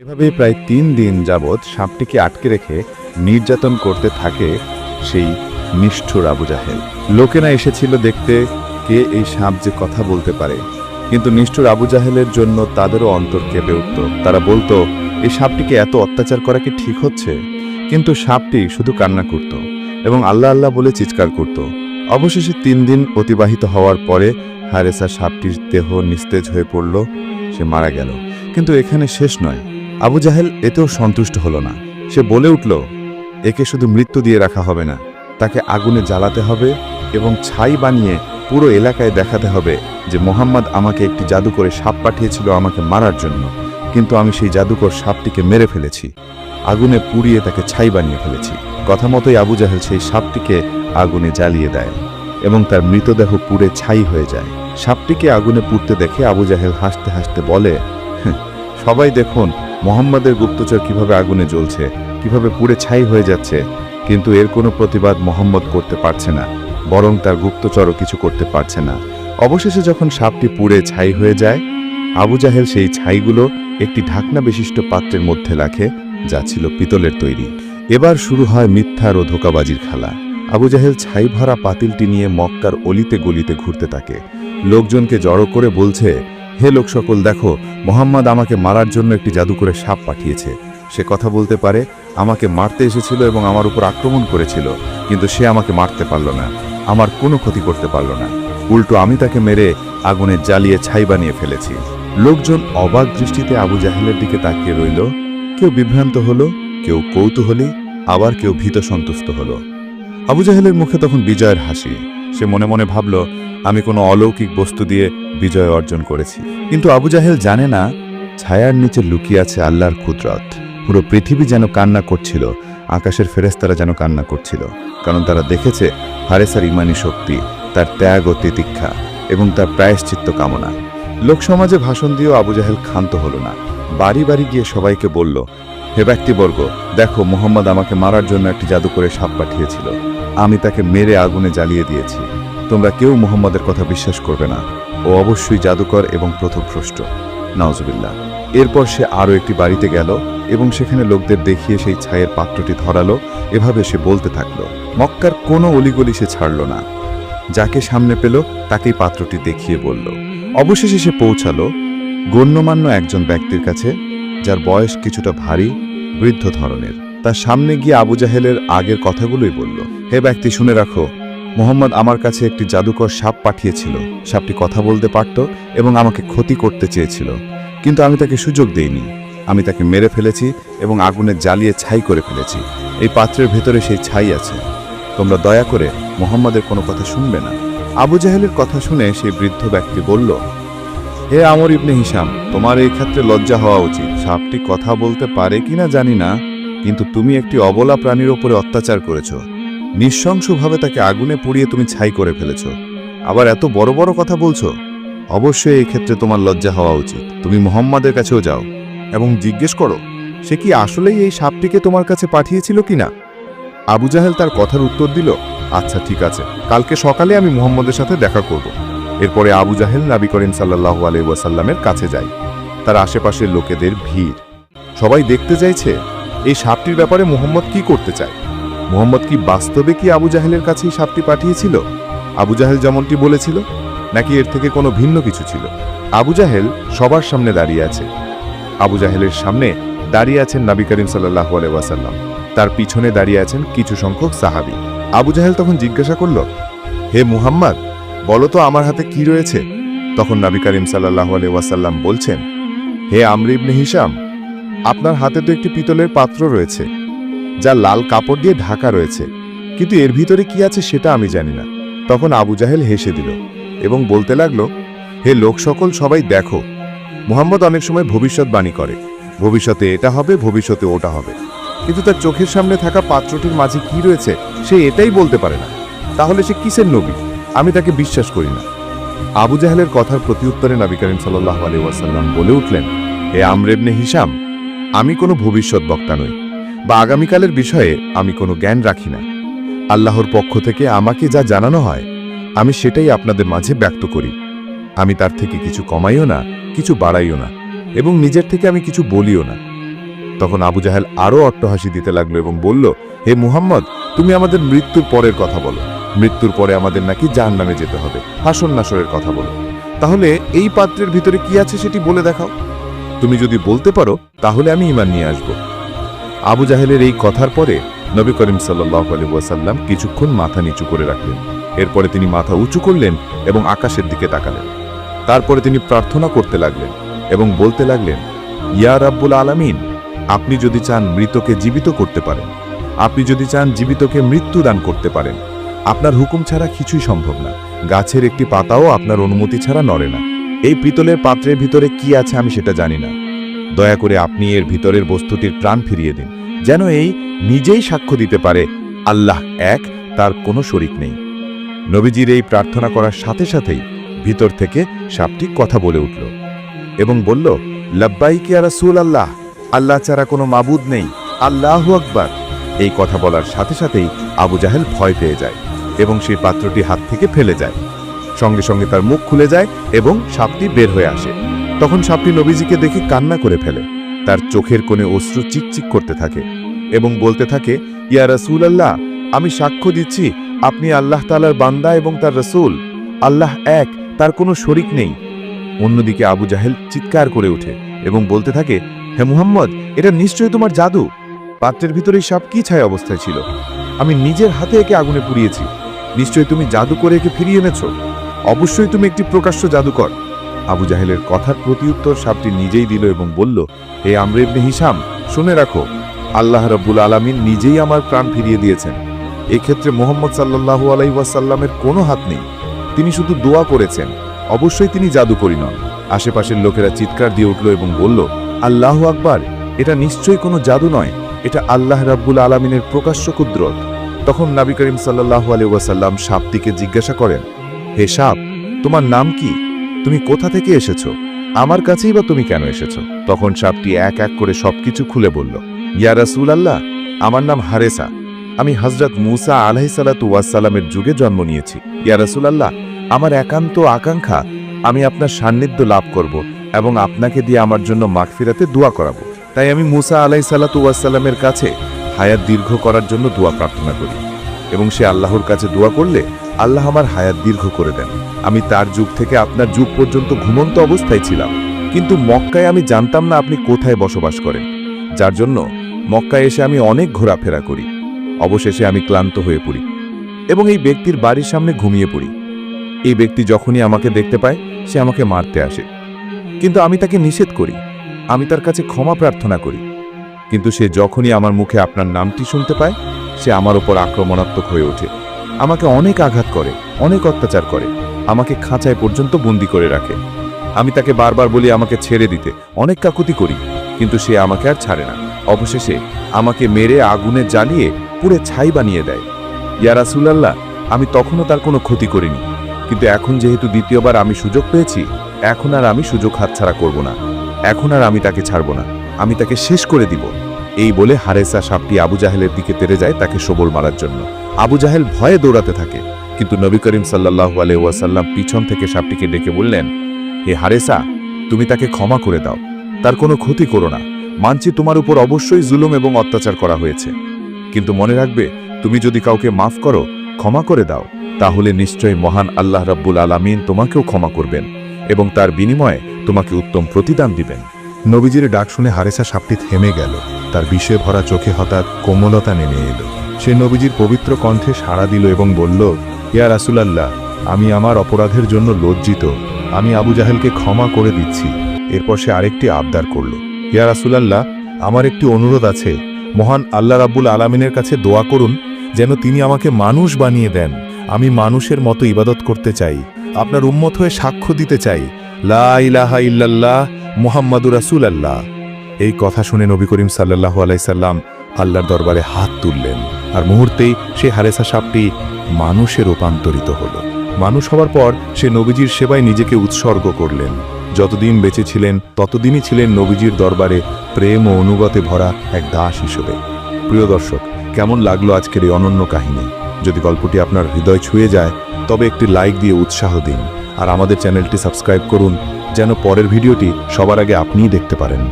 এভাবেই প্রায় তিন দিন যাবৎ সাপটিকে আটকে রেখে নির্যাতন করতে থাকে সেই নিষ্ঠুর আবু জাহেল। লোকেরা এসেছিল দেখতে কে এই সাপ যে কথা বলতে পারে। কিন্তু নিষ্ঠুর আবু জাহেলের জন্য তাদেরও অন্তর কেঁপে উঠত। তারা বলতো, এই সাপটিকে এত অত্যাচার করা কি ঠিক হচ্ছে? কিন্তু সাপটি শুধু কান্না করত এবং আল্লাহ আল্লাহ বলে চিৎকার করত। অবশেষে তিন দিন অতিবাহিত হওয়ার পরে হারেসা সাপটির দেহ নিস্তেজ হয়ে পড়ল, সে মারা গেল। কিন্তু এখানে শেষ নয়। আবু জাহেল এতেও সন্তুষ্ট হলো না। সে বলে উঠল একে শুধু মৃত্যু দিয়ে রাখা হবে না তাকে আগুনে জ্বালাতে হবে এবং ছাই বানিয়ে পুরো এলাকায় দেখাতে হবে যে মোহাম্মদ আমাকে একটি জাদু করে সাপ পাঠিয়েছিল আমাকে মারার জন্য কিন্তু আমি সেই জাদুকর সাপটিকে মেরে ফেলেছি আগুনে পুড়িয়ে তাকে ছাই বানিয়ে ফেলেছি। কথা মতোই আবু জাহেল সেই সাপটিকে আগুনে জ্বালিয়ে দেয় এবং তার মৃতদেহ পুড়ে ছাই হয়ে যায়। সাপটিকে আগুনে পুড়তে দেখে আবু জাহেল হাসতে হাসতে বলে "হ্যাঁ, সবাই দেখুন মোহাম্মদের গুপ্তচর কীভাবে আগুনে জ্বলছে, কীভাবে পুড়ে ছাই হয়ে যাচ্ছে, কিন্তু এর কোনো প্রতিবাদ মোহাম্মদ করতে পারছে না, বরং তার গুপ্তচরও কিছু করতে পারছে না। অবশেষে যখন সাপটি পুড়ে ছাই হয়ে যায়, আবু জাহেল সেই ছাইগুলো একটি ঢাকনা বিশিষ্ট পাত্রের মধ্যে রাখে, যা ছিল পিতলের তৈরি। এবার শুরু হয় মিথ্যার ও ধোকাবাজির খেলা। আবু জাহেল ছাই ভরা পাতিলটি নিয়ে মক্কার অলিতে গলিতে ঘুরতে থাকে। লোকজনকে জড়ো করে বলছে হে লোক সকল দেখো, মোহাম্মদ আমাকে মারার জন্য একটি জাদু করে সাপ পাঠিয়েছে। সে কথা বলতে পারে, আমাকে মারতে এসেছিল এবং আমার উপর আক্রমণ করেছিল, কিন্তু সে আমাকে মারতে পারল না, আমার কোনো ক্ষতি করতে পারল না। উল্টো আমি তাকে মেরে আগুনে জ্বালিয়ে ছাই বানিয়ে ফেলেছি। লোকজন অবাক দৃষ্টিতে আবু জাহেলের দিকে তাকিয়ে রইল। কেউ বিভ্রান্ত হলো, কেউ কৌতূহলী, আবার কেউ ভীত সন্তুষ্ট হলো। আবু জাহেলের মুখে তখন বিজয়ের হাসি। সে মনে মনে ভাবল, আমি কোনো অলৌকিক বস্তু দিয়ে বিজয় অর্জন করেছি। কিন্তু আবু জাহেল জানে না, ছায়ার নিচে লুকিয়ে আছে আল্লাহর কুদরত। পুরো পৃথিবী যেন কান্না করছিল, আকাশের ফেরেস্তারা যেন কান্না করছিল, কারণ তারা দেখেছে হারেসার ইমানি শক্তি, তার ত্যাগ ও তিতিক্ষা এবং তার প্রায়শ্চিত্ত কামনা। লোকসমাজে ভাষণ দিয়েও আবু জাহেল ক্ষান্ত হলো না। বাড়ি বাড়ি গিয়ে সবাইকে বলল হে ব্যক্তিবর্গ, দেখো মোহাম্মদ আমাকে মারার জন্য একটি জাদু করে সাপ পাঠিয়েছিল। আমি তাকে মেরে আগুনে জ্বালিয়ে দিয়েছি। তোমরা কেউ মোহাম্মদের কথা বিশ্বাস করবে না। ও অবশ্যই জাদুকর এবং প্রথভ্রষ্ট নওয়াজবিল্লাহ এরপর সে আরও একটি বাড়িতে গেল এবং সেখানে লোকদের দেখিয়ে সেই ছায়ের পাত্রটি ধরালো। এভাবে সে বলতে থাকল, মক্কার কোনো অলিগলি সে ছাড়ল না। যাকে সামনে পেল, তাকেই পাত্রটি দেখিয়ে বলল। অবশেষে সে পৌঁছালো। গণ্যমান্য একজন ব্যক্তির কাছে যার বয়স কিছুটা ভারী, বৃদ্ধ ধরনের। তার সামনে গিয়ে আবু জাহেলের আগের কথাগুলোই বলল, হে ব্যক্তি, শুনে রাখো, মোহাম্মদ আমার কাছে একটি জাদুকর সাপ পাঠিয়েছিল। সাপটি কথা বলতে পারত এবং আমাকে ক্ষতি করতে চেয়েছিল, কিন্তু আমি তাকে সুযোগ দেইনি। আমি তাকে মেরে ফেলেছি এবং আগুনে জ্বালিয়ে ছাই করে ফেলেছি। এই পাত্রের ভেতরে সেই ছাই আছে। তোমরা দয়া করে মোহাম্মদের কোনো কথা শুনবে না। আবু জাহেলের কথা শুনে সেই বৃদ্ধ ব্যক্তি বলল হে আমর ইবনে হিসাম তোমার এই ক্ষেত্রে লজ্জা হওয়া উচিত। সাপটি কথা বলতে পারে কিনা জানি না, কিন্তু তুমি একটি অবলা প্রাণীর ওপরে অত্যাচার করেছ। নৃশংসভাবে তাকে আগুনে পুড়িয়ে তুমি ছাই করে ফেলেছ। আবার এত বড় বড় কথা বলছো? অবশ্যই এই ক্ষেত্রে তোমার লজ্জা হওয়া উচিত। তুমি মোহাম্মদের কাছেও যাও এবং জিজ্ঞেস করো, সে কি আসলেই এই সাপটিকে তোমার কাছে পাঠিয়েছিল কিনা? আবু জাহেল তার কথার উত্তর দিল আচ্ছা ঠিক আছে। কালকে সকালে আমি মুহাম্মদের সাথে দেখা করব। এরপরে আবু জাহেল নাবি করিম সাল্লাহ আলাইসাল্লামের কাছে যায়। তার আশেপাশের লোকেদের ভিড়। সবাই দেখতে চাইছে, এই সাপটির ব্যাপারে মুহাম্মদ কি করতে চায়? মুহাম্মদ কি বাস্তবে কি আবু জাহেলের কাছেই সাপটি পাঠিয়েছিল? আবু জাহেল যেমনটি বলেছিল, নাকি এর থেকে কোনো ভিন্ন কিছু ছিল? আবু জাহেল সবার সামনে দাঁড়িয়ে আছে। আবু জাহেলের সামনে দাঁড়িয়ে আছেন নাবি করিম সাল্লাহ আলাইসাল্লাম তার পিছনে দাঁড়িয়ে আছেন কিছু সংখ্যক সাহাবি। আবু জাহেল তখন জিজ্ঞাসা করল, হে মুহাম্মদ বলো তো আমার হাতে কি রয়েছে? তখন নবী করিম সাল্লাহ ওয়াসাল্লাম বলছেন, হে আমর ইবনে হিসাম আপনার হাতে তো একটি পিতলের পাত্র রয়েছে, যা লাল কাপড় দিয়ে ঢাকা রয়েছে, কিন্তু এর ভিতরে কি আছে সেটা আমি জানি না। তখন আবু জাহেল হেসে দিল এবং বলতে লাগল, হে লোক সকল, সবাই দেখো, মোহাম্মদ অনেক সময় ভবিষ্যৎবাণী করে, ভবিষ্যতে এটা হবে, ভবিষ্যতে ওটা হবে, কিন্তু তার চোখের সামনে থাকা পাত্রটির মাঝে কি রয়েছে সে এটাই বলতে পারে না। তাহলে সে কিসের নবী? আমি তাকে বিশ্বাস করি না। আবু জাহেলের কথার প্রতিউত্তরে নবী করিম সাল্লাহ আলী ওয়াসাল্লাম বলে উঠলেন হে আমরেবনে হিসাম আমি কোনো ভবিষ্যৎ বক্তা নই, বা আগামীকালের বিষয়ে আমি কোনো জ্ঞান রাখি না। আল্লাহর পক্ষ থেকে আমাকে যা জানানো হয়, আমি সেটাই আপনাদের মাঝে ব্যক্ত করি। আমি তার থেকে কিছু কমাইও না, কিছু বাড়াইও না, এবং নিজের থেকে আমি কিছু বলিও না। তখন আবু জাহেল আরও অট্টহাসি দিতে লাগল এবং বলল, হে মুহাম্মদ, তুমি আমাদের মৃত্যুর পরের কথা বলো। মৃত্যুর পরে আমাদের নাকি জাহান নামে যেতে হবে। হাসন নাসরের কথা বলো। তাহলে এই পাত্রের ভিতরে কি আছে সেটি বলে দেখাও। তুমি যদি বলতে পারো, তাহলে আমি ইমান নিয়ে আসব। আবু জাহেলের এই কথার পরে নবী করিম সাল্লাহ আলী ওয়াসাল্লাম কিছুক্ষণ মাথা নিচু করে রাখলেন। এরপরে তিনি মাথা উঁচু করলেন এবং আকাশের দিকে তাকালেন। তারপরে তিনি প্রার্থনা করতে লাগলেন এবং বলতে লাগলেন, ইয়া রাব্বুল আলামিন, আপনি যদি চান মৃতকে জীবিত করতে পারেন, আপনি যদি চান জীবিতকে মৃত্যু দান করতে পারেন আপনার হুকুম ছাড়া কিছুই সম্ভব না। গাছের একটি পাতাও আপনার অনুমতি ছাড়া নড়ে না। এই পিতলের পাত্রের ভিতরে কি আছে আমি সেটা জানি না। দয়া করে আপনি এর ভিতরের বস্তুটির প্রাণ ফিরিয়ে দিন, যেন এই নিজেই সাক্ষ্য দিতে পারে, আল্লাহ এক, তার কোনো শরিক নেই। নবীজির এই প্রার্থনা করার সাথে সাথেই ভিতর থেকে সাপটি কথা বলে উঠল এবং বলল, লব্বাইকি রাসূল আল্লাহ আল্লাহ ছাড়া কোনো মাবুদ নেই, আল্লাহু আকবার। এই কথা বলার সাথে সাথেই আবু জাহেল ভয় পেয়ে যায়। এবং সেই পাত্রটি হাত থেকে ফেলে যায়। সঙ্গে সঙ্গে তার মুখ খুলে যায় এবং সাপটি বের হয়ে আসে। তখন সাপটি নবীজিকে দেখে কান্না করে ফেলে। তার চোখের কোণে অশ্রু চিকচিক করতে থাকে এবং বলতে থাকে, ইয়া রাসূল আল্লাহ আমি সাক্ষ্য দিচ্ছি, আপনি আল্লাহ তালার বান্দা এবং তার রসুল। আল্লাহ এক, তার কোনো শরিক নেই। অন্যদিকে আবু জাহেল চিৎকার করে ওঠে এবং বলতে থাকে, হে মুহাম্মদ, এটা নিশ্চয়ই তোমার জাদু। পাত্রের ভিতরে সাপ কি ছায় অবস্থায় ছিল? আমি নিজের হাতে একে আগুনে পুড়িয়েছি। নিশ্চয়ই তুমি জাদু করে একে ফিরিয়ে এনেছ। অবশ্যই তুমি একটি প্রকাশ্য জাদুকর। আবু জাহেলের কথার প্রতিউত্তর সাপটি নিজেই দিল এবং বলল, হে আমরেবনে হিসাম শুনে রাখো, আল্লাহ রব্বুল আলমিন নিজেই আমার প্রাণ ফিরিয়ে দিয়েছেন। এক্ষেত্রে মোহাম্মদ সাল্লাহু আলাইসাল্লামের কোনো হাত নেই। তিনি শুধু দোয়া করেছেন। অবশ্যই তিনি জাদুকরি নন। আশেপাশের লোকেরা চিৎকার দিয়ে উঠল এবং বলল, আল্লাহ আকবার, এটা নিশ্চয়ই কোনো জাদু নয়। এটা আল্লাহ রাব্বুল আলমিনের প্রকাশ্য কুদরত। তখন নাবি করিম সাল্লাহু আলিউসাল্লাম সাপটিকে জিজ্ঞাসা করেন, হে সাপ, তোমার নাম কি? তুমি কোথা থেকে এসেছ? আমার কাছেই বা তুমি কেন এসেছ? তখন সাপটি এক এক করে সবকিছু খুলে বলল, ইয়া রাসূল আল্লাহ আমার নাম হারেসা। আমি হজরত মুসা আলাহিসাল্লাতু ওয়াসাল্লামের যুগে জন্ম নিয়েছি। ইয়া রাসূলাল্লাহ, আমার একান্ত আকাঙ্ক্ষা, আমি আপনার সান্নিধ্য লাভ করব এবং আপনাকে দিয়ে আমার জন্য মাগফিরাতে দোয়া করাবো। তাই আমি মুসা আলাইসাল্লাতু ওয়াসাল্লামের কাছে হায়াত দীর্ঘ করার জন্য দোয়া প্রার্থনা করি। এবং সে আল্লাহর কাছে দোয়া করলে আল্লাহ আমার হায়াত দীর্ঘ করে দেন। আমি তার যুগ থেকে আপনার যুগ পর্যন্ত ঘুমন্ত অবস্থায় ছিলাম। কিন্তু মক্কায় আমি জানতাম না আপনি কোথায় বসবাস করেন। যার জন্য মক্কায় এসে আমি অনেক ঘোরাফেরা করি। অবশেষে আমি ক্লান্ত হয়ে পড়ি এবং এই ব্যক্তির বাড়ির সামনে ঘুমিয়ে পড়ি। এই ব্যক্তি যখনই আমাকে দেখতে পায়, সে আমাকে মারতে আসে। কিন্তু আমি তাকে নিষেধ করি। আমি তার কাছে ক্ষমা প্রার্থনা করি। কিন্তু সে যখনই আমার মুখে আপনার নামটি শুনতে পায়, সে আমার ওপর আক্রমণাত্মক হয়ে ওঠে। আমাকে অনেক আঘাত করে, অনেক অত্যাচার করে, আমাকে খাঁচায় পর্যন্ত বন্দি করে রাখে। আমি তাকে বারবার বলি, আমাকে ছেড়ে দিতে। অনেক কাকুতি করি, কিন্তু সে আমাকে আর ছাড়ে না। অবশেষে আমাকে মেরে আগুনে জ্বালিয়ে পুরে ছাই বানিয়ে দেয়। ইয়া রাসূলাল্লাহ, আমি তখনও তার কোনো ক্ষতি করিনি। কিন্তু এখন যেহেতু দ্বিতীয়বার আমি সুযোগ পেয়েছি, এখন আর আমি সুযোগ হাতছাড়া করব না। এখন আর আমি তাকে ছাড়ব না। আমি তাকে শেষ করে দিব। এই বলে হারেসা সাপটি আবু জাহেলের দিকে তেরে যায় তাকে সবল মারার জন্য। আবু জাহেল ভয়ে দৌড়াতে থাকে, কিন্তু নবী করিম সাল্লাহু আলাই ওয়াসাল্লাম পিছন থেকে সাপটিকে ডেকে বললেন, হে হারেসা, তুমি তাকে ক্ষমা করে দাও। তার কোনো ক্ষতি করো না। মানছি তোমার উপর অবশ্যই জুলুম এবং অত্যাচার করা হয়েছে। কিন্তু মনে রাখবে, তুমি যদি কাউকে মাফ করো, ক্ষমা করে দাও, তাহলে নিশ্চয়ই মহান আল্লাহ রাব্বুল আলামিন তোমাকেও ক্ষমা করবেন এবং তার বিনিময়ে তোমাকে উত্তম প্রতিদান দিবেন। নবীজির ডাক শুনে হারেসা সাপটি থেমে গেল। তার বিষে ভরা চোখে হঠাৎ কোমলতা নেমে এলো। সে নবীজির পবিত্র কণ্ঠে সাড়া দিল এবং বলল, ইয়া রাসুলাল্লাহ, আমি আমার অপরাধের জন্য লজ্জিত। আমি আবু জাহেলকে ক্ষমা করে দিচ্ছি। এরপর সে আরেকটি আবদার করল, ইয়া রাসুলাল্লাহ, আমার একটি অনুরোধ আছে। মহান আল্লাহ রাব্বুল আলামিনের কাছে দোয়া করুন, যেন তিনি আমাকে মানুষ বানিয়ে দেন। আমি মানুষের মতো ইবাদত করতে চাই। আপনার উম্মত হয়ে সাক্ষ্য দিতে চাই। লা ইলাহা ইল্লাল্লাহ মুহাম্মাদুর রাসূল আল্লাহ এই কথা শুনে নবী করিম সাল্লাল্লাহু আলাইসাল্লাম আল্লাহর দরবারে হাত তুললেন। আর মুহূর্তেই সে হারেসা সাপটি মানুষে রূপান্তরিত হলো। মানুষ হওয়ার পর সে নবীজির সেবায় নিজেকে উৎসর্গ করলেন। যতদিন বেঁচে ছিলেন, ততদিনই ছিলেন নবীজির দরবারে প্রেম ও অনুগতে ভরা এক দাস হিসেবে। প্রিয় দর্শক, কেমন লাগল আজকের এই অনন্য কাহিনী? যদি গল্পটি আপনার হৃদয় ছুঁয়ে যায়, তবে একটি লাইক দিয়ে উৎসাহ দিন। আর আমাদের চ্যানেলটি সাবস্ক্রাইব করুন। যেন পরের ভিডিওটি সবার আগে আপনিই দেখতে পারেন।